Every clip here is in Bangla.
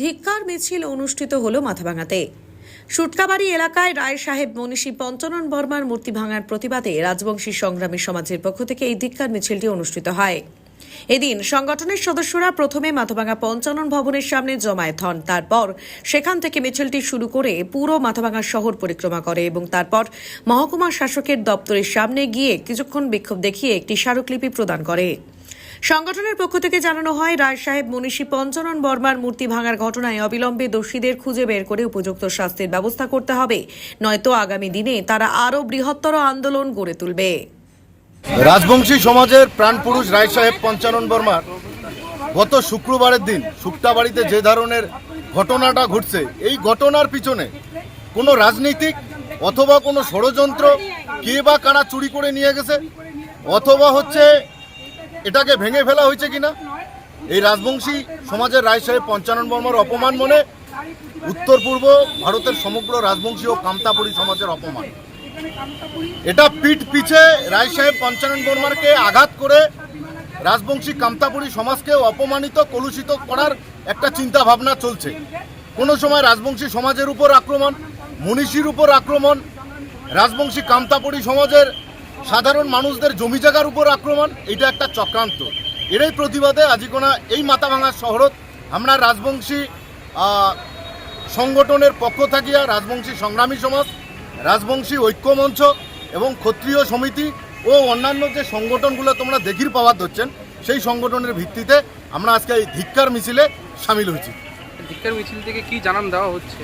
ধিক্কার মিছিল অনুষ্ঠিত হলো মাথাভাঙাতে। সুটকাবাড়ি এলাকায় রায় সাহেব, মনীষী পঞ্চানন বর্মার মূর্তি ভাঙার প্রতিবাদে রাজবংশী সংগ্রামী সমাজের পক্ষ থেকে এই ধিক্কার মিছিলটি অনুষ্ঠিত হয়। এদিন সংগঠনের সদস্যরা প্রথমে মাথাভাঙা পঞ্চানন ভবনের সামনে জমায়েত হন। তারপর সেখান থেকে মিছিলটি শুরু করে পুরো মাথাভাঙা শহর পরিক্রমা করে এবং তারপর মহকুমা শাসকের দপ্তরের সামনে গিয়ে কিছুক্ষণ বিক্ষোভ দেখিয়ে একটি স্মারকলিপি প্রদান করে। সংগঠনের পক্ষ থেকে জানানো হয়, রায় সাহেব মনীষী পঞ্চানন বর্মার মূর্তি ভাঙার ঘটনায় অবিলম্বে দোষীদের খুঁজে বের করে উপযুক্ত শাস্তির ব্যবস্থা করতে হবে। নয়তো আগামী দিনে তারা আরও বৃহত্তর আন্দোলন গড়ে তুলবে। রাজবংশী সমাজের প্রাণপুরুষ রায় সাহেব পঞ্চানন বর্মার গত শুক্রবারের দিন সুক্তাবাড়িতে যে ধরনের ঘটনাটা ঘটছে, এই ঘটনার পিছনে কোনো রাজনৈতিক অথবা কোনো ষড়যন্ত্র কে বা কারা চুরি করে নিয়ে গেছে, অথবা হচ্ছে এটাকে ভেঙে ফেলা হয়েছে কিনা? এই রাজবংশী সমাজের রায় সাহেব পঞ্চানন বর্মার অপমান মনে উত্তর পূর্ব ভারতের সমগ্র রাজবংশী ও কামতাপুরী সমাজের অপমান। এটা পিঠ পিছে রায় সাহেব পঞ্চানন বর্মারকে আঘাত করে রাজবংশী কামতাপুরী সমাজকে অপমানিত, কলুষিত করার একটা চিন্তা ভাবনা চলছে। কোনো সময় রাজবংশী সমাজের উপর আক্রমণ, মনীষীর উপর আক্রমণ, রাজবংশী কামতাপুরী সমাজের সাধারণ মানুষদের জমি জায়গার উপর আক্রমণ এটা একটা চক্রান্ত। এরই প্রতিবাদে আজিকোনা এই মাথাভাঙা শহরত আমরা রাজবংশী সংগঠনের পক্ষ থাকিয়া রাজবংশী সংগ্রামী সমাজ রাজবংশী ঐক্য মঞ্চ এবং ক্ষত্রিয় সমিতি ও অন্যান্য যে সংগঠনগুলো তোমরা দেখির পাওয়ার ধরছেন সেই সংগঠনের ভিত্তিতে আমরা আজকে এই ধিক্কার মিছিলে সামিল হয়েছি। ধিক্কার মিছিল থেকে কি জানান দেওয়া হচ্ছে?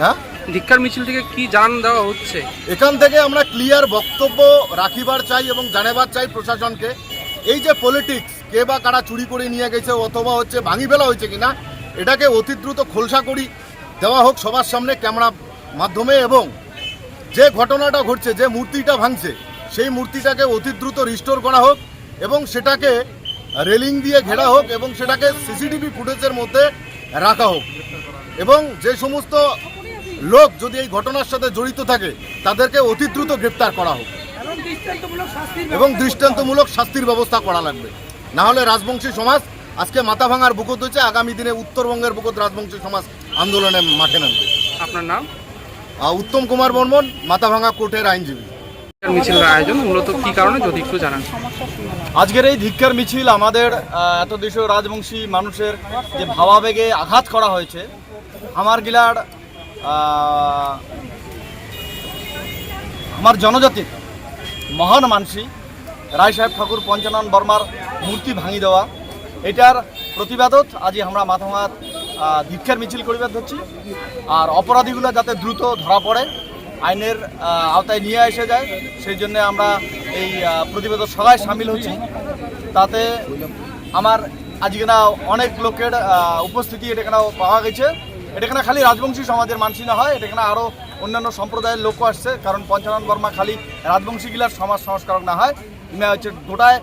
হ্যাঁ? ধিক্কার মিছিল থেকে কি জানান দেওয়া হচ্ছে? এখান থেকে আমরা ক্লিয়ার বক্তব্য রাখিবার চাই এবং জানাবার চাই প্রশাসনকে। এই যে পলিটিক্স কে বা কারা চুরি করে নিয়ে গেছে অথবা হচ্ছে ভাঙি ফেলা হয়েছে কিনা, এটাকে অতি দ্রুত খোলসা করি, দেওয়া হোক সবার সামনে ক্যামেরা মাধ্যমে এবং যে ঘটনাটা ঘটছে, যে মূর্তিটা ভাঙছে, সেই মূর্তিটাকে অতি দ্রুত রিস্টোর করা হোক এবং সেটাকে রেলিং দিয়ে ঘেরা হোক এবং সেটাকে সিসিটিভি ফুটেজের মধ্যে রাখা হোক। এবং যে সমস্ত লোক যদি এই ঘটনার সাথে জড়িত থাকে তাদেরকে অতি দ্রুত গ্রেপ্তার করা হোক। এবং দৃষ্টান্তমূলক শাস্তির ব্যবস্থা করা লাগবে। না হলে রাজবংশী সমাজ আজকে মাথা ভাঙার বুকত হয়েছে আগামী দিনে উত্তরবঙ্গের বুকত রাজবংশী সমাজ আন্দোলনে মাঠে নামবে। আপনার নাম? উত্তম কুমার বর্মন মাথাভাঙা কোর্টের আইনজীবী। মিছিলের আয়োজন মূলত কি কারণে? যদি একটু জানান। আজকের এই ধিক্কার মিছিল আমাদের এত দেশীয় রাজবংশী মানুষের যে ভাবাবেগে আঘাত করা হয়েছে আমার গিলার আমার জনজাতির মহান মানসী রায় সাহেব ঠাকুর পঞ্চানন বর্মার মূর্তি ভাঙি দেওয়া। এটার প্রতিবাদত আজি আমরা মাথামাত ধিক্ষার মিছিল করিবার ধরছি আর অপরাধীগুলো যাতে দ্রুত ধরা পড়ে, আইনের আওতায় নিয়ে এসে যায়, সেই জন্য আমরা এই প্রতিবেদক প্রতিবাদ সবাই সামিল হচ্ছি। তাতে আমার আজকে না অনেক লোকের উপস্থিতি এটাখানে পাওয়া গেছে। এটাখানে খালি রাজবংশী সমাজের মানসি না হয় এটাখানে আরও অন্যান্য সম্প্রদায়ের লোকও আসছে? কারণ পঞ্চানন বর্মা খালি রাজবংশী গিলার সমাজ সংস্কারক না হয়। ইনি হচ্ছে গোটায়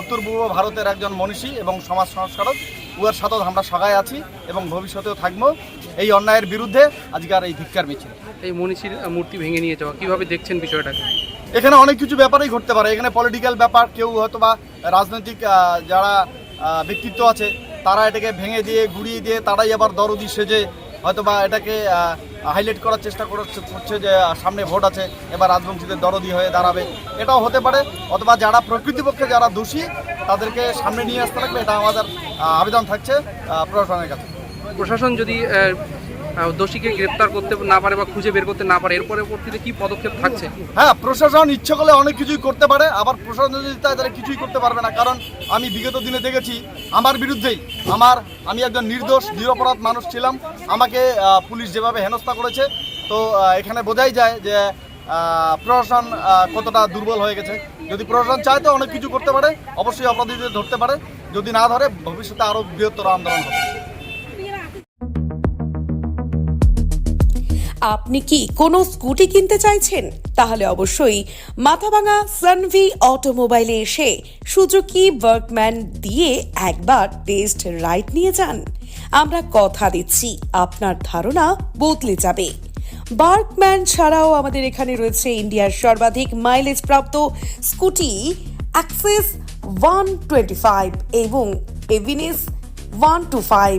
উত্তর পূর্ব ভারতের একজন মনীষী এবং সমাজ সংস্কারক। উয়ার সাথে আমরা সগায় আছি এবং ভবিষ্যতেও থাকব এই অন্যায়ের বিরুদ্ধে। আজকের এই ধিক্কার মিছিল। এই মনীষীর মূর্তি ভেঙে নিয়ে যাওয়া কীভাবে দেখছেন বিষয়টাকে? এখানে অনেক কিছু ব্যাপারই ঘটতে পারে। এখানে পলিটিক্যাল ব্যাপার কেউ হয়তো বা রাজনৈতিক যারা ব্যক্তিত্ব আছে তারা এটাকে ভেঙে দিয়ে গুড়িয়ে দিয়ে তারাই আবার দরদি সেজে হয়তো বা এটাকে হাইলাইট করার চেষ্টা করছে যে সামনে ভোট আছে এবার রাজবংশীদের দরদি হয়ে দাঁড়াবে। এটাও হতে পারে অথবা যারা প্রকৃতিপক্ষে যারা দোষী তাদেরকে সামনে নিয়ে আসতে লাগবে এটা আমাদের আবেদন থাকছে প্রশাসনের কাছে। প্রশাসন যদি দোষীকে গ্রেপ্তার করতে না পারে বা খুঁজে বের করতে না পারে এর পরবর্তীতে কি পদক্ষেপ থাকছে? হ্যাঁ প্রশাসন ইচ্ছে করলে অনেক কিছুই করতে পারে আবার প্রশাসন যদি তাই তারা কিছুই করতে পারবে না কারণ আমি বিগত দিনে দেখেছি আমার বিরুদ্ধেই আমার আমি একজন নির্দোষ নিরপরাধ মানুষ ছিলাম আমাকে পুলিশ যেভাবে হেনস্থা করেছে, তো এখানে বোঝাই যায় যে প্রশাসন কতটা দুর্বল হয়ে গেছে। যদি প্রশাসন চায় তো অনেক কিছু করতে পারে, অবশ্যই অপরাধীদের ধরতে পারে। যদি না ধরে, ভবিষ্যতে আরও বৃহত্তর আন্দোলন হবে। আপনি কি কোনো স্কুটি কিনতে চাইছেন? তাহলে অবশ্যই মাথাভাঙা সানভি অটোমোবাইলে এসে সুজুকি ওয়ার্কম্যান দিয়ে একবার টেস্ট রাইড নিয়ে যান। আমরা কথা দিচ্ছি। আপনার ধারণা বদলে যাবে। বার্কম্যান ছাড়াও আমাদের এখানে রয়েছে ইন্ডিয়ার সর্বাধিক মাইলেজ প্রাপ্ত scooty access one twenty five এবং এভিনেস ওয়ান টু ফাইভ